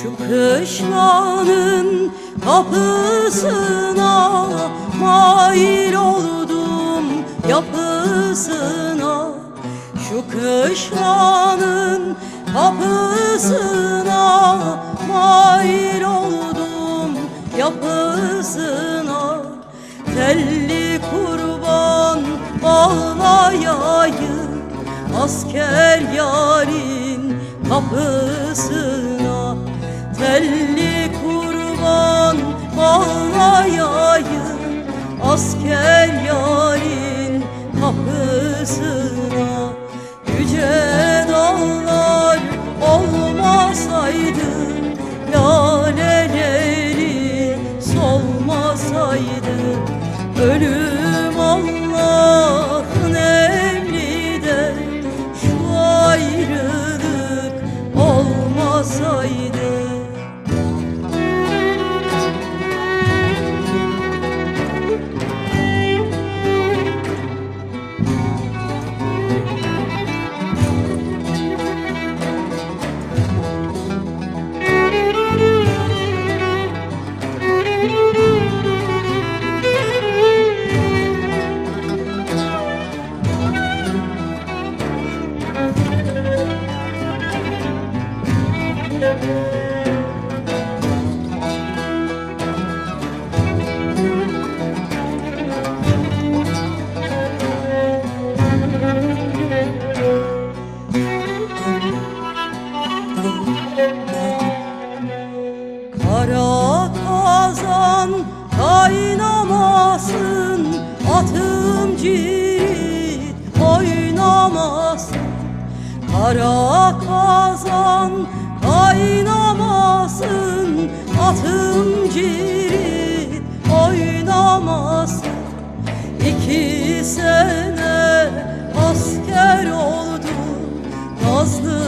Şu kışlanın kapısına Mail oldum yapısına. Şu kışlanın kapısına Mail oldum yapısına. Telli kurban bağlayayım Asker yarın kapısına Telli kurban bağlayayım Asker yarın kapısına Kara kazan kaynamasın Atım cirit Kara kazan kaynamasın Atım cirit oynamasın. İki sene asker oldum Nazlı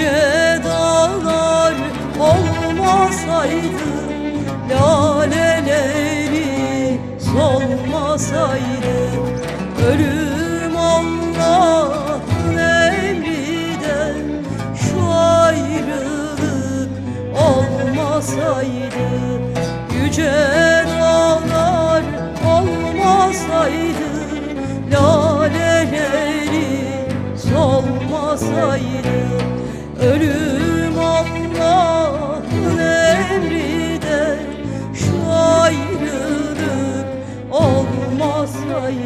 yüce dağlar olmasaydı Laleleri solmasaydı Ölüm Allah'ın emriden Şu ayrılık olmasaydı Yüce dağlar olmasaydı Laleleri solmasaydı Ölüm Allah'ın emridir Şu ayrılık olmasaydı